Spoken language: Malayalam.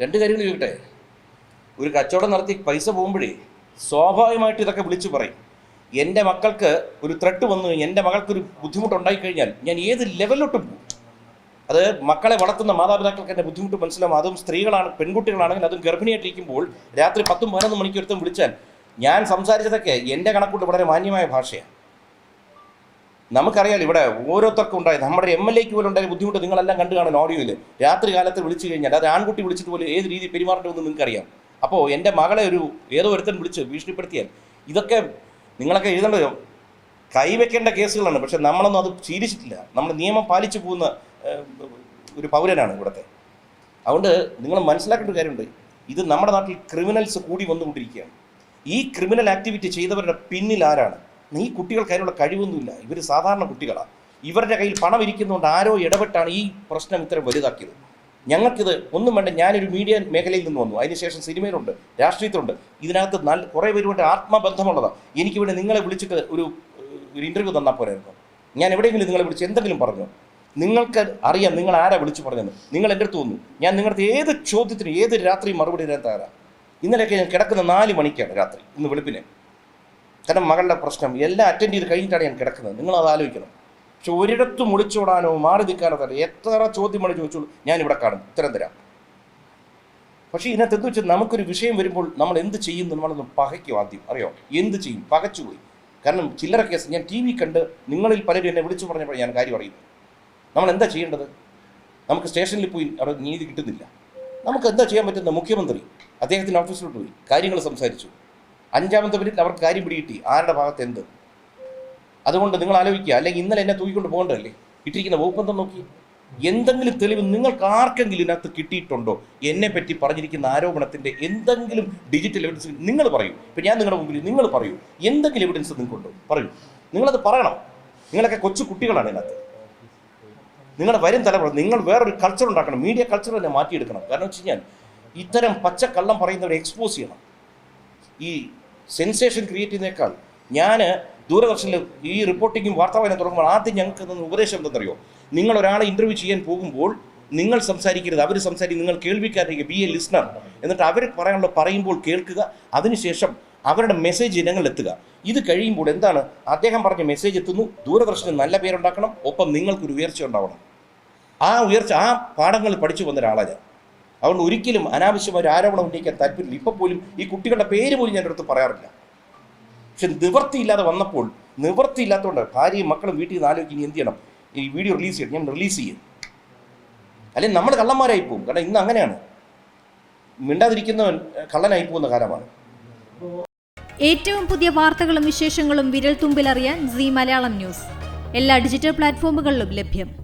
രണ്ട് കാര്യങ്ങൾ ചോദിക്കട്ടെ? ഒരു കച്ചവടം നടത്തി പൈസ പോകുമ്പോഴേ സ്വാഭാവികമായിട്ട് ഇതൊക്കെ വിളിച്ചു പറയും. എന്റെ മക്കൾക്ക് ഒരു ത്രെട്ട് വന്നു എന്റെ മകൾക്കൊരു ബുദ്ധിമുട്ടുണ്ടായി കഴിഞ്ഞാൽ ഞാൻ ഏത് ലെവലിലോട്ട് പോകും? അത് മക്കളെ വളർത്തുന്ന മാതാപിതാക്കൾക്ക് എന്റെ ബുദ്ധിമുട്ട് മനസ്സിലാവും. അതും സ്ത്രീകളാണ് പെൺകുട്ടികളാണെങ്കിൽ അതും ഗർഭിണിയായിട്ടിരിക്കുമ്പോൾ രാത്രി പത്തും പതിനൊന്ന് മണിക്ക് ഒരുത്തം വിളിച്ചാൽ ഞാൻ സംസാരിച്ചതൊക്കെ എന്റെ കണക്കൂട്ട് വളരെ മാന്യമായ ഭാഷയാണ്. നമുക്കറിയാലോ ഇവിടെ ഓരോരുത്തർക്കും ഉണ്ടായത് നമ്മുടെ എം എൽ എക്ക് പോലും ഉണ്ടായ ബുദ്ധിമുട്ട് നിങ്ങളെല്ലാം കണ്ടു കാണും ഓഡിയോയിൽ രാത്രി കാലത്ത് വിളിച്ചു കഴിഞ്ഞാൽ അത് ആൺകുട്ടി വിളിച്ചിട്ട് പോലും ഏത് രീതി പെരുമാറണമെന്ന് നിങ്ങൾക്കറിയാം. അപ്പോൾ എന്റെ മകളെ ഒരു ഏതോ ഒരുത്തൻ വിളിച്ച് ഭീഷണിപ്പെടുത്തിയാൽ ഇതൊക്കെ നിങ്ങളൊക്കെ എഴുതേണ്ടത് കൈവെക്കേണ്ട കേസുകളാണ്. പക്ഷെ നമ്മളൊന്നും അത് ശീലിച്ചിട്ടില്ല. നമ്മൾ നിയമം പാലിച്ചു പോകുന്ന ഒരു പൗരനാണ് ഇവിടുത്തെ. അതുകൊണ്ട് നിങ്ങൾ മനസ്സിലാക്കേണ്ട ഒരു കാര്യമുണ്ട്. ഇത് നമ്മുടെ നാട്ടിൽ ക്രിമിനൽസ് കൂടി വന്നുകൊണ്ടിരിക്കുകയാണ്. ഈ ക്രിമിനൽ ആക്ടിവിറ്റി ചെയ്തവരുടെ പിന്നിൽ ആരാണ്? ഈ കുട്ടികൾക്ക് അതിനുള്ള കഴിവൊന്നുമില്ല. ഇവർ സാധാരണ കുട്ടികളാണ് ഇവരുടെ കയ്യിൽ പണം ഇരിക്കുന്നതുകൊണ്ട് ആരോ ഇടപെട്ടാണ് ഈ പ്രശ്നം ഇത്ര വലുതാക്കിയത്. ഞങ്ങൾക്കിത് ഒന്നും വേണ്ട. ഞാനൊരു മീഡിയ മേഖലയിൽ നിന്ന് വന്നു. അതിനുശേഷം സിനിമയിലുണ്ട് രാഷ്ട്രീയത്തിലുണ്ട്. ഇതിനകത്ത് നല്ല കുറേ പേരുമായിട്ട് ആത്മബന്ധമുള്ളതാണ് എനിക്ക് വേണ്ടി നിങ്ങളെ വിളിച്ചിട്ട് ഒരു ഒരു ഇന്റർവ്യൂ തന്നാൽ പോരായിരുന്നു. ഞാൻ എവിടെയെങ്കിലും നിങ്ങളെ വിളിച്ച് എന്തെങ്കിലും പറഞ്ഞു? നിങ്ങൾക്ക് അറിയാം നിങ്ങൾ ആരാ വിളിച്ചു പറഞ്ഞത് നിങ്ങൾ എന്റെ അടുത്ത് വന്നു. ഞാൻ നിങ്ങളുടെ ഏത് ചോദ്യത്തിന് ഏത് രാത്രി മറുപടി തരാൻ തയ്യാറാണ് ഇന്നലെയൊക്കെ ഞാൻ കിടക്കുന്ന നാല് മണിക്കാണ് രാത്രി ഇന്ന് വെളുപ്പിനെ. കാരണം മകളുടെ പ്രശ്നം എല്ലാം അറ്റൻഡ് ചെയ്ത് കഴിഞ്ഞിട്ടാണ് ഞാൻ കിടക്കുന്നത്. നിങ്ങൾ അത് ആലോചിക്കണം. പക്ഷെ ഒരിടത്തും ഒളിച്ചോടാനോ മാറി നിൽക്കാനോ തരാം എത്ര ചോദ്യമാണ് ചോദിച്ചോളൂ. ഞാൻ ഇവിടെ കാണും. ഉത്തരം തരാം. പക്ഷേ ഇതിനകത്ത് എന്ത് വെച്ചാൽ നമുക്കൊരു വിഷയം വരുമ്പോൾ നമ്മൾ എന്ത് ചെയ്യും എന്ന് നമ്മളൊന്ന് പകയ്ക്കും ആദ്യം. അറിയോ? എന്ത് ചെയ്യും? പകച്ചുപോയി കാരണം ചില്ലറ കേസ് ഞാൻ ടി വി കണ്ട് നിങ്ങളിൽ പലരും എന്നെ വിളിച്ചു പറഞ്ഞപ്പോൾ ഞാൻ കാര്യം അറിയുന്നു നമ്മൾ എന്താ ചെയ്യേണ്ടത്? നമുക്ക് സ്റ്റേഷനിൽ പോയി അവിടെ നീതി കിട്ടുന്നില്ല. നമുക്ക് എന്താ ചെയ്യാൻ പറ്റുന്ന മുഖ്യമന്ത്രി അദ്ദേഹത്തിന്റെ ഓഫീസിലോട്ട് പോയി. കാര്യങ്ങൾ സംസാരിച്ചു. അഞ്ചാമത്തെ മിനിറ്റ് അവർക്ക് കാര്യം പിടികിട്ടി. ആരുടെ ഭാഗത്ത് എന്ത്? അതുകൊണ്ട് നിങ്ങൾ ആലോചിക്കുക. അല്ലെങ്കിൽ ഇന്നലെ എന്നെ തൂക്കിക്കൊണ്ട് പോകണ്ടല്ലേ ഇട്ടിരിക്കുന്ന വകുപ്പെന്തം നോക്കി. എന്തെങ്കിലും തെളിവ് നിങ്ങൾക്ക് ആർക്കെങ്കിലും ഇതിനകത്ത് കിട്ടിയിട്ടുണ്ടോ? എന്നെ പറ്റി പറഞ്ഞിരിക്കുന്ന ആരോപണത്തിന്റെ എന്തെങ്കിലും ഡിജിറ്റൽ എവിഡൻസ് നിങ്ങൾ പറയൂ. ഇപ്പം ഞാൻ നിങ്ങളുടെ മുമ്പിൽ നിങ്ങൾ പറയൂ. എന്തെങ്കിലും എവിഡൻസ് നിങ്ങൾക്കുണ്ടോ? പറയൂ. നിങ്ങളത് പറയണം. നിങ്ങളൊക്കെ കൊച്ചു കുട്ടികളാണ് ഇതിനകത്ത്. നിങ്ങളുടെ വരും തലമുറ നിങ്ങൾ വേറൊരു കൾച്ചർ ഉണ്ടാക്കണം. മീഡിയ കൾച്ചർ തന്നെ മാറ്റിയെടുക്കണം. കാരണം വെച്ച് കഴിഞ്ഞാൽ ഇത്തരം പച്ചക്കള്ളം പറയുന്നവരെ എക്സ്പോസ് ചെയ്യണം. ഈ സെൻസേഷൻ ക്രിയേറ്റ് ചെയ്യുന്നേക്കാൾ ഞാൻ ദൂരദർശനിൽ ഈ റിപ്പോർട്ടിങ്ങും വാർത്താവായന തുടങ്ങുമ്പോൾ ആദ്യം ഞങ്ങൾക്ക് ഉപദേശം എന്തെന്നറിയോ? നിങ്ങൾ ഒരാളെ ഇന്റർവ്യൂ ചെയ്യാൻ പോകുമ്പോൾ നിങ്ങൾ സംസാരിക്കരുത്. അവർ സംസാരിക്കും. നിങ്ങൾ കേൾവിക്കാരിക്കുക ബി എ ലിസ്ണർ എന്നിട്ട് അവർ പറയാനുള്ള പറയുമ്പോൾ കേൾക്കുക. അതിനുശേഷം അവരുടെ മെസ്സേജ് ഇനങ്ങളിലെത്തുക ഇത് കഴിയുമ്പോൾ എന്താണ്? അദ്ദേഹം പറഞ്ഞ മെസ്സേജ് എത്തുന്നു. ദൂരദർശന് നല്ല പേരുണ്ടാക്കണം. ഒപ്പം നിങ്ങൾക്കൊരു ഉയർച്ച ഉണ്ടാവണം. ആ ഉയർച്ച ആ പാഠങ്ങൾ പഠിച്ചു വന്ന ഒരാളാണ് ഞാൻ. അതുകൊണ്ട് ഒരിക്കലും അനാവശ്യമായ ഒരു ആരോപണം ഉന്നയിക്കാൻ താല്പര്യമില്ല. ഇപ്പോൾ പോലും ഈ കുട്ടികളുടെ പേര് പോലും ഞാൻ അടുത്ത് പറയാറില്ല. പക്ഷെ നിവൃത്തിയില്ലാതെ വന്നപ്പോൾ നിവൃത്തിയില്ലാത്തതുകൊണ്ട് ഭാര്യയും മക്കളും വീട്ടിൽ നിന്ന് ആലോചിക്കും ഇനി എന്ത് ചെയ്യണം? ഈ വീഡിയോ റിലീസ് ചെയ്യണം ഞാൻ റിലീസ് ചെയ്യും. അല്ലെങ്കിൽ നമ്മൾ കള്ളന്മാരായി പോകും. കാരണം ഇന്ന് അങ്ങനെയാണ്. മിണ്ടാതിരിക്കുന്നവൻ കള്ളനായി പോകുന്ന കാലമാണ്. ഏറ്റവും പുതിയ വാർത്തകളും വിശേഷങ്ങളും വിരൽ തുമ്പിലറിയാൻ സി മലയാളം ന്യൂസ്. എല്ലാ ഡിജിറ്റൽ പ്ലാറ്റ്ഫോമുകളിലും ലഭ്യം.